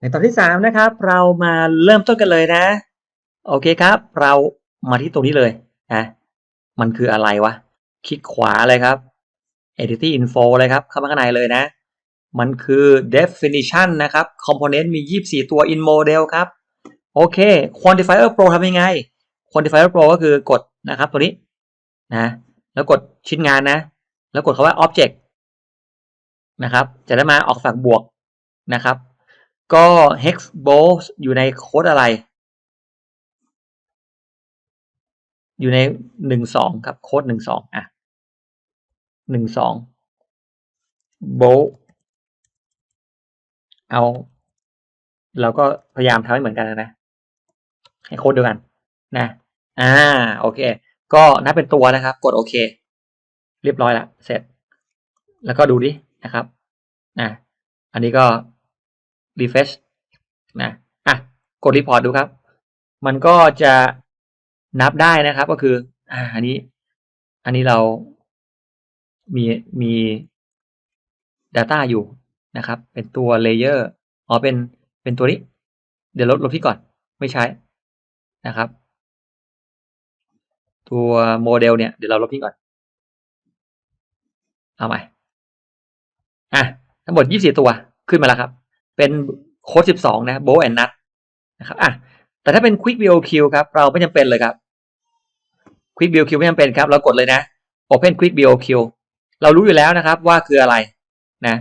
ในตอนที่สามนะครับ เรามาเริ่มต้นกันเลยนะ โอเคครับ เรามาที่ตรงนี้เลยนะมันคืออะไรวะ คลิกขวาเลยครับ Entity Info เลยครับ เข้ามาข้างในเลยนะ มันคือ definition นะครับ component มี 24 ตัว in model ครับ โอเค quantifier pro ทำยังไง quantifier pro ก็คือกดนะครับตัวนี้นะแล้วกดชิ้นงานนะ แล้วกดคาว่า object นะครับ จะได้มาออกฝั่งบวกนะครับ ก็ hex b o s อยู่ในโค้ดอะไร อยู่ในหนึ่งสองครับโค้ดหนึ่งสองอะหนึ่งสองโบเอา เราก็พยายามทำให้เหมือนกันนะ ให้โค้ดเดียวกันนะ อ่า โอเค ก็นับเป็นตัวนะครับ กดโอเค เรียบร้อยละ เสร็จ แล้วก็ดูดินะครับนะอันนี้ก็ refresh นะอะกดรีพอร์ตดูครับ มันก็จะนับได้นะครับก็คือ อ่าอันนี้ อันนี้เรามีมี Data อยู่นะครับ เป็นตัว Layer อ๋อเป็นเป็นตัวนี้ เดี๋ยวลบลบที่ก่อนไม่ใช้นะครับ ตัวโมเดลเนี่ยเดี๋ยวเราลบที่ก่อน เอาใหม่อะทั้งหมด 24 ตัวขึ้นมาแล้วครับ เป็นโค้ด12 นะโบแอนนัทนะครับอะแต่ถ้าเป็น Quick BOQ ครับ เราไม่จำเป็นเลยครับ Quick BOQ ไม่จำเป็นครับ เรากดเลยนะ Open Quick BOQ เรารู้อยู่แล้วนะครับว่าคืออะไรนะ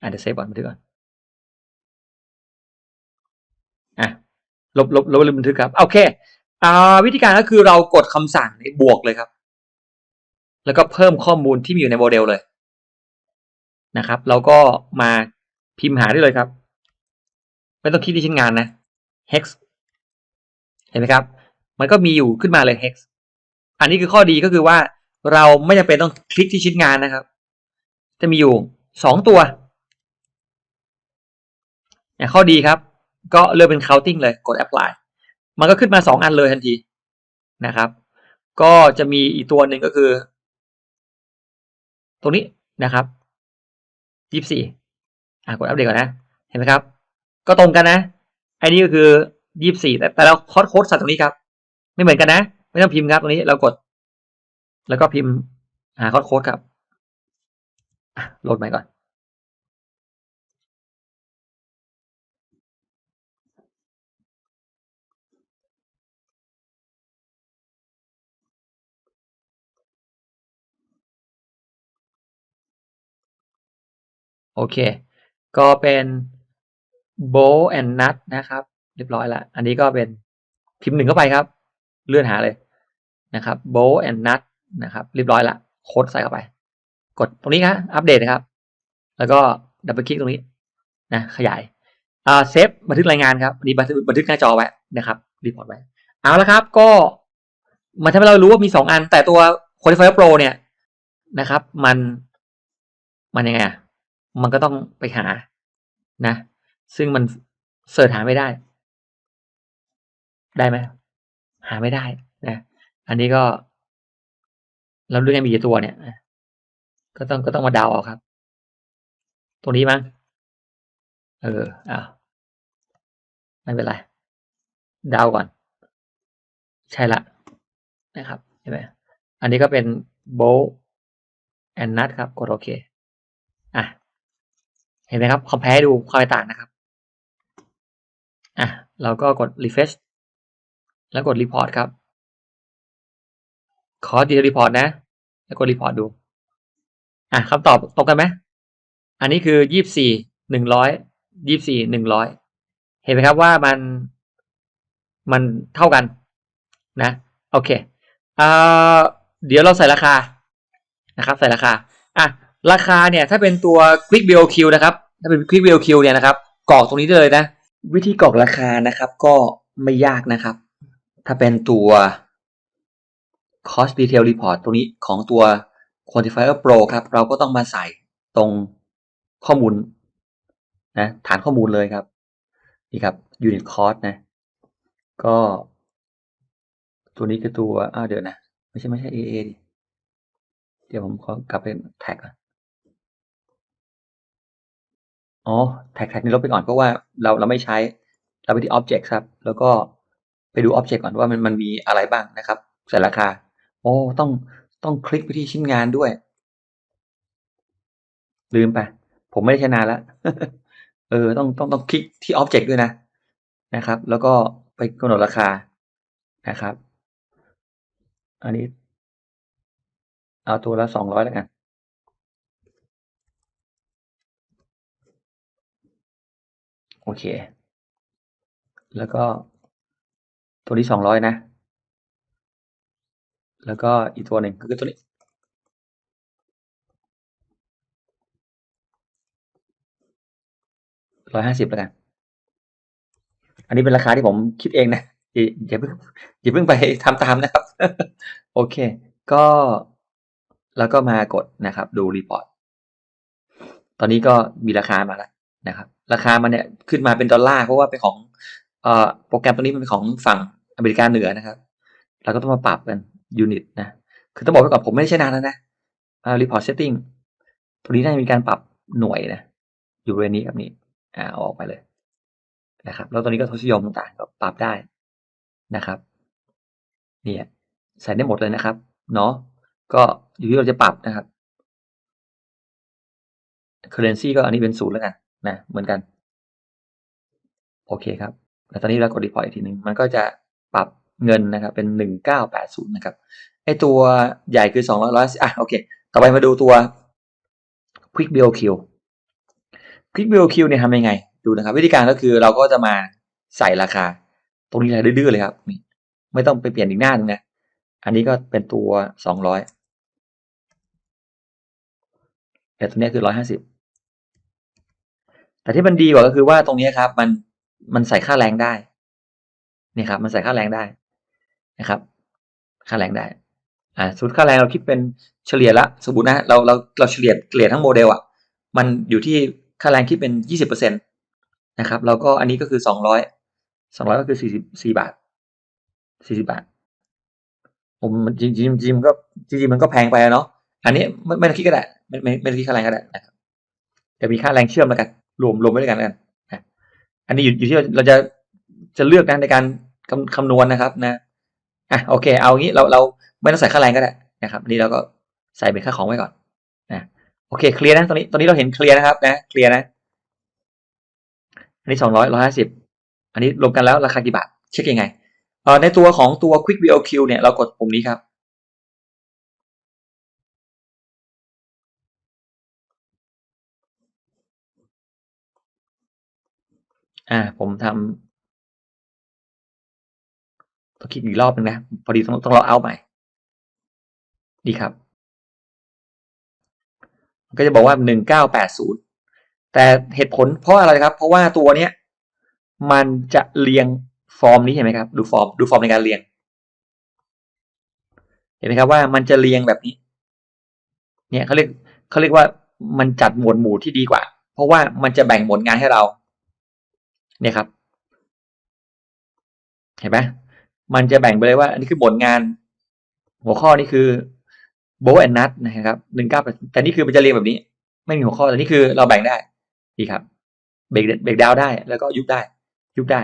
อะเดี๋ยวเซฟก่อนบันทึกก่อนอะลบลบลบลืมบันทึกครับโอเคอ่าวิธีการก็คือเรากดคำสั่งในบวกเลยครับ แล้วก็เพิ่มข้อมูลที่มีอยู่ในโมเดลเลย นะครับ เราก็มาพิมพ์หาได้เลยครับ ไม่ต้องคิดที่ชิ้นงานนะ hex เห็นไหมครับ มันก็มีอยู่ขึ้นมาเลย hex อันนี้คือข้อดีก็คือว่าเราไม่จำเป็นต้องคลิกที่ชิ้นงานนะครับ จะมีอยู่สองตัวอย่างข้อดีครับ ก็เลือกเป็น counting เลยกด apply มันก็ขึ้นมาสองอันเลยทันทีนะครับ ก็จะมีอีกตัวหนึ่งก็คือ ตรงนี้นะครับ ยี่สี่อ่ากดอัปเดตก่อนนะ เห็นไหมครับ ก็ตรงกันนะ ไอ้นี่ก็คือยี่สี่แต่แต่เราคอดโค้ดสัตว์ตรงนี้ครับ ไม่เหมือนกันนะ ไม่ต้องพิมพ์ครับตรงนี้เรากด แล้วก็พิมพ์หาคอดโค้ดครับโหลดใหม่ก่อน โอเค ก็เป็น bow and nut นะครับ เรียบร้อยละอันนี้ก็เป็นพิมพ์หนึ่งเข้าไปครับ เลื่อนหาเลยนะครับ bow and nut นะครับ เรียบร้อยละโค้ดใส่เข้าไป กดตรงนี้ครับอัปเดตนะครับ แล้วก็ดับเบิลคลิกตรงนี้นะขยายอ่าเซฟบันทึกรายงานครับอันนี้บันทึกบันทึกหน้าจอไว้นะครับรีพอร์ตไว้เอาละครับก็มันทำให้เรารู้ว่ามีสองอัน แต่ตัว Qualifier Pro เนี่ยนะครับ มันมันยังไงอะ มันก็ต้องไปหานะ ซึ่งมันเสิร์ชหาไม่ได้ ได้ไหมหาไม่ได้นะ อันนี้ก็เราเลือกให้มีกี่ตัวเนี่ยก็ต้องก็ต้องมาเดาเอาครับ ตรงนี้มั้งเอออ้าวไม่เป็นไรเดาก่อน ใช่ละนะครับเห็นไหมอันนี้ก็เป็น bow and nut ครับ กดโอเค เห็นไหมครับคอมเพลดูความแตกต่างนะครับอะเราก็กด refresh แล้วกด report ครับ ขอดี report นะ แล้วกด report ดูอะคำตอบตรงกันไหมอันนี้คือยี่สี่หนึ่งร้อยยี่สี่หนึ่งร้อยเห็นไหมครับว่ามันมันเท่ากันนะโอเคอ่าเดี๋ยวเราใส่ราคานะครับ ใส่ราคาอะ ราคาเนี่ยถ้าเป็นตัว Quick BOQ นะครับ ถ้าเป็น Quick BOQ เนี่ยนะครับกรอกตรงนี้ได้เลยนะ วิธีกรอกราคานะครับก็ไม่ยากนะครับ ถ้าเป็นตัว Cost Detail Report ตรงนี้ของตัว Quantifier Pro ครับ เราก็ต้องมาใส่ตรงข้อมูลนะฐานข้อมูลเลยครับ นี่ครับ Unit Cost นะ ก็ ตัวนี้คือตัวอ้าวเดี๋ยวนะ ไม่ใช่ไม่ใช่ AA ดิเดี๋ยวผมขอกลับไปแท็กก่อน อ๋อ แท็ก แท็กนี้ลบไปก่อน เพราะว่าเรา เราไม่ใช้ เราไปที่ Object ครับ แล้วก็ไปดู Object ก่อนว่ามัน มันมีอะไรบ้างนะครับ ใส่ราคา โอ้ ต้อง ต้องคลิกไปที่ชิ้นงานด้วย ลืมไป ผมไม่ได้ใช้นานแล้วเออ ต้อง ต้อง ต้องคลิกที่ Object ด้วยนะ นะครับ แล้วก็ไปกำหนดราคา นะครับ อันนี้ เอาตัวละสองร้อยแล้วกัน โอเค แล้วก็ตัวนี้สองร้อยนะ แล้วก็อีกตัวหนึ่งก็คือตัวนี้ ร้อยห้าสิบแล้วกัน อันนี้เป็นราคาที่ผมคิดเองนะอยอย่าเพิ่งอย่าเพิ่งไปทำตามนะครับ โอเค ก็แล้วก็มากดนะครับ ดูรีพอร์ต ตอนนี้ก็มีราคามาแล้วนะครับ ราคามันเนี่ยขึ้นมาเป็นดอลลาร์เพราะว่าเป็นของอโปรแกรมตัวนี้มันเป็นของฝั่งอเมริกาเหนือนะครับเราก็ต้องมาปรับกันยูนิตนะคือต้องบอกไว้ก่อนผมไม่ได้ใช้นานแล้วนะอ่า report setting ตัวนี้น่าจะมีการปรับหน่วยนะ อยู่บริเวณนี้ครับนี่อ่าอาออกไปเลยนะครับ แล้วตอนนี้ก็ทศนิยมต่างๆก็ปรับได้นะครับ เนี่ยใส่ได้หมดเลยนะครับ เนาะก็อยู่ที่เราจะปรับนะครับ currency ก็อันนี้เป็นศูนย์แล้วกัน นะเหมือนกัน โอเคครับ แล้วตอนนี้เรากด deploy อีกทีหนึ่งมันก็จะปรับเงินนะครับ เป็นหนึ่งเก้าแปดศูนย์นะครับไอตัวใหญ่คือสองร้อยร้อยอะโอเค ต่อไปมาดูตัว quick BOQ quick BOQ เนี่ยทำยังไง ดูนะครับ วิธีการก็คือเราก็จะมาใส่ราคา ตรงนี้เลยดื้อเลยครับนี่ไม่ต้องไปเปลี่ยนอีกหน้าหนึงนะ อันนี้ก็เป็นตัวสองร้อยแต่ตัวนี้คือร้อยห้าสิบ แต่ที่มันดีกว่าก็คือว่าตรงนี้ครับ มันมันใส่ค่าแรงได้นี่ครับ มันใส่ค่าแรงได้นะครับ ค่าแรงได้ อ่าสมมติค่าแรงเราคิดเป็นเฉลี่ยละสมมตินะเราเราเราเฉลี่ยเกลี่ยทั้งโมเดลอะมันอยู่ที่ค่าแรงคิดเป็นยี่สิบเปอร์เซ็นตนะครับแล้วก็อันนี้ก็คือสองร้อยสองร้อยก็คือสี่สิบสี่บาทสี่สิบาทผมจริงจริงจริงมันก็จริงมันก็แพงไปเนาะอันนี้ไม่ไม่ต้องคิดก็ได้ไม่ไม่ไม่ต้องคิดค่าแรงก็ได้นะครับจะมีค่าแรงเชื่อมแล้วกัน รวมรวมไว้ด้วยกันกันนะอันนี้อยู่อยู่ที่เราจะจะเลือกนะในการคำคำนวณนะครับนะอะโอเค เอางี้เราเราไม่ต้องใส่ค่าแรงก็ได้นะครับอันนี้เราก็ใส่เป็นค่าของไว้ก่อนนะโอเคเคลียร์นะตอนนี้ตอนนี้เราเห็นเคลียร์นะครับนะเคลียร์นะอันนี้สองร้อยร้อยห้าสิบอันนี้รวมกันแล้วราคากี่บาทเช็คยังไงเอ่อในตัวของตัว Quick BOQ เนี่ยเรากดปุ่มนี้ครับ อ่า ผมทำต้องคิดอีกรอบนึงนะ พอดีต้องต้องราเอาใหม่ ดีครับ ก็จะบอกว่าหนึ่งเก้าแปดศูนย์แต่เหตุผลเพราะอะไรครับ เพราะว่าตัวเนี้ย มันจะเรียงฟอร์มนี้เห็นไหมครับ ดูฟอร์ม ดูฟอร์มในการเรียง เห็นไหมครับว่ามันจะเรียงแบบนี้ เนี่ยเขาเรียกเขาเรียกว่ามันจัดหมวดหมู่ที่ดีกว่า เพราะว่ามันจะแบ่งหมวดงานให้เรา เนี่ยครับ เห็นไหมมันจะแบ่งไปเลยว่า อันนี้คือหมวดงาน หัวข้อนี่คือโบแอนนัทนะครับหนึ่งเก้าแต่นี่คือมันจะเรียงแบบนี้ ไม่มีหัวข้อแต่นี่คือเราแบ่งได้ดีครับเบรกเบรกดาวได้ แล้วก็ยุบได้ ยุบได้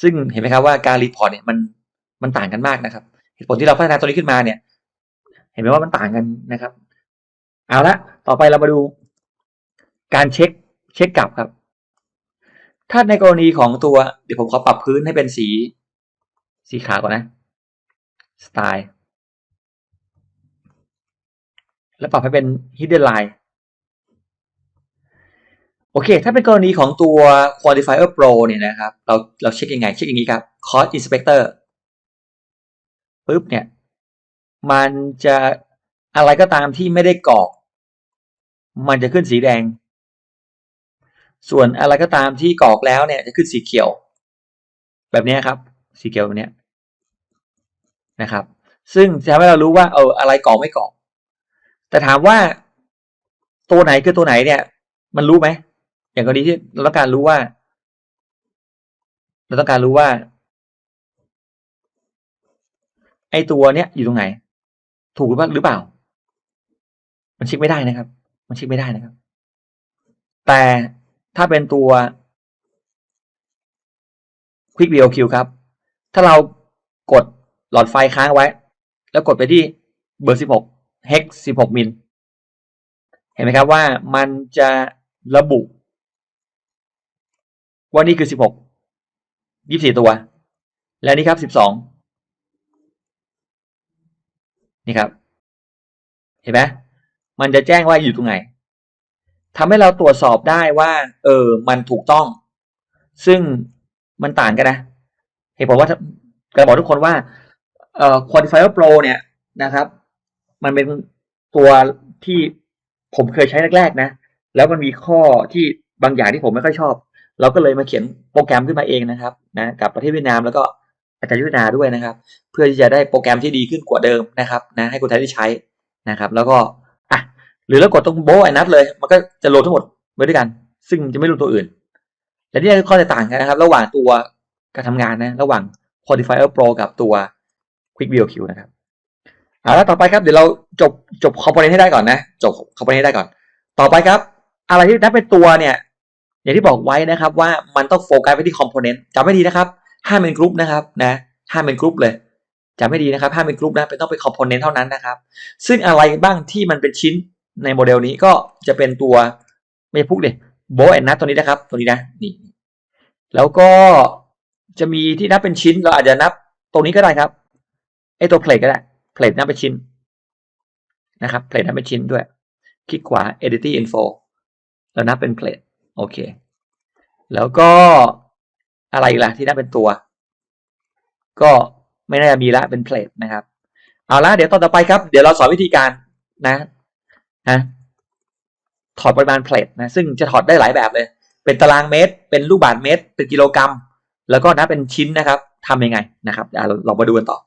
ซึ่งเห็นไหมครับว่าการรีพอร์ตเนี่ยมันมันต่างกันมากนะครับ เหตุผลที่เราพัฒนาตัวนี้ขึ้นมาเนี่ย เห็นไหมว่ามันต่างกันนะครับ เอาละต่อไปเรามาดู การเช็คเช็คกลับครับ ถ้าในกรณีของตัว เดี๋ยวผมขอปรับพื้นให้เป็นสี สีขาวก่อนนะ สไตล์ แล้วปรับให้เป็น hidden line โอเค ถ้าเป็นกรณีของตัว qualifier pro เนี่ยนะครับ เราเราเช็คยังไง เช็คอย่างนี้ครับ cost inspector ปุ๊บเนี่ย มันจะอะไรก็ตามที่ไม่ได้กรอก มันจะขึ้นสีแดง ส่วนอะไรก็ตามที่กรอกแล้วเนี่ยจะขึ้นสีเขียว แบบนี้ครับ สีเขียวแบบนี้นะครับ ซึ่งจะทำให้เรารู้ว่าเอออะไรกรอกไม่กรอก แต่ถามว่าตัวไหนคือตัวไหนเนี่ย มันรู้ไหมอย่างกรณีที่เราต้องการรู้ว่า เราต้องการรู้ว่าไอตัวเนี้ยอยู่ตรงไหน ถูกหรือเปล่าหรือเปล่า มันเช็คไม่ได้นะครับ มันเช็คไม่ได้นะครับ แต่ ถ้าเป็นตัว Quick VOQ ครับ ถ้าเรากดหลอดไฟค้างไว้ แล้วกดไปที่เบอร์ 16 hex 16 มิล เห็นไหมครับว่ามันจะระบุ ว่านี่คือ 16 24 ตัว และนี่ครับ 12 นี่ครับ เห็นไหมมันจะแจ้งว่าอยู่ตรงไหน ทำให้เราตรวจสอบได้ว่า เออ มันถูกต้อง ซึ่งมันต่างกันนะเหตุผลว่าจะบอกทุกคนว่าเอ่อ Quantifier Pro เนี่ยนะครับ มันเป็นตัวที่ผมเคยใช้แรกๆนะ แล้วมันมีข้อที่บางอย่างที่ผมไม่ค่อยชอบ เราก็เลยมาเขียนโปรแกรมขึ้นมาเองนะครับนะกับประเทศเวียดนามแล้วก็อาจารย์ยุทธนาด้วยนะครับ เพื่อที่จะได้โปรแกรมที่ดีขึ้นกว่าเดิมนะครับนะให้คนไทยได้ใช้นะครับ แล้วก็ หรือเรากดตรงโบว์ไอนัทเลย มันก็จะโหลดทั้งหมดไว้ด้วยกัน ซึ่งจะไม่รวมตัวอื่น และนี่คือข้อแตกต่างกันนะครับ ระหว่างตัวการทำงานนะ ระหว่าง Quantifier Pro กับตัว Quick VOQ นะครับเอาละต่อไปครับ เดี๋ยวเราจบจบคอมโพเนนต์ให้ได้ก่อนนะ จบคอมโพเนนต์ให้ได้ก่อน ต่อไปครับ อะไรที่นับเป็นตัวเนี่ย อย่างที่บอกไว้นะครับว่ามันต้องโฟกัสไปที่คอมโพเนนต์จำไม่ดีนะครับห้ามเป็นกรุ๊ปนะครับนะห้ามเป็นกรุ๊ปเลยจำไม่ดีนะครับห้ามเป็นกรุ๊ปนะเป็นต้องเป็นคอมโพเนนต์เท่านั้นนะครับ ซึ่งอะไรบ้างที่มันเป็นชิ้น ในโมเดลนี้ก็จะเป็นตัวไม่พูดเลยโบแอนนัทตัวนี้นะครับ ตัวนี้นะนี่แล้วก็จะมีที่นับเป็นชิ้นเราอาจจะนับตรงนี้ก็ได้ครับไอตัวเพลทก็ได้เพลทนับเป็นชิ้นนะครับเพลทนับเป็นชิ้นด้วย คลิกขวา edit info แล้วนับเป็นเพลทโอเค แล้วก็อะไรอีกล่ะที่นับเป็นตัว ก็ไม่น่าจะมีละเป็นเพลทนะครับ เอาละเดี๋ยวตอนต่อไปครับ เดี๋ยวเราสอนวิธีการนะ นะถอดปริมาณเพลทนะซึ่งจะถอดได้หลายแบบเลย เป็นตารางเมตร เป็นลูกบาศก์เมตร เป็นกิโลกรัม แล้วก็นะเป็นชิ้นนะครับทำยังไงนะครับเดี๋ยวเราลองมาดูกันต่อ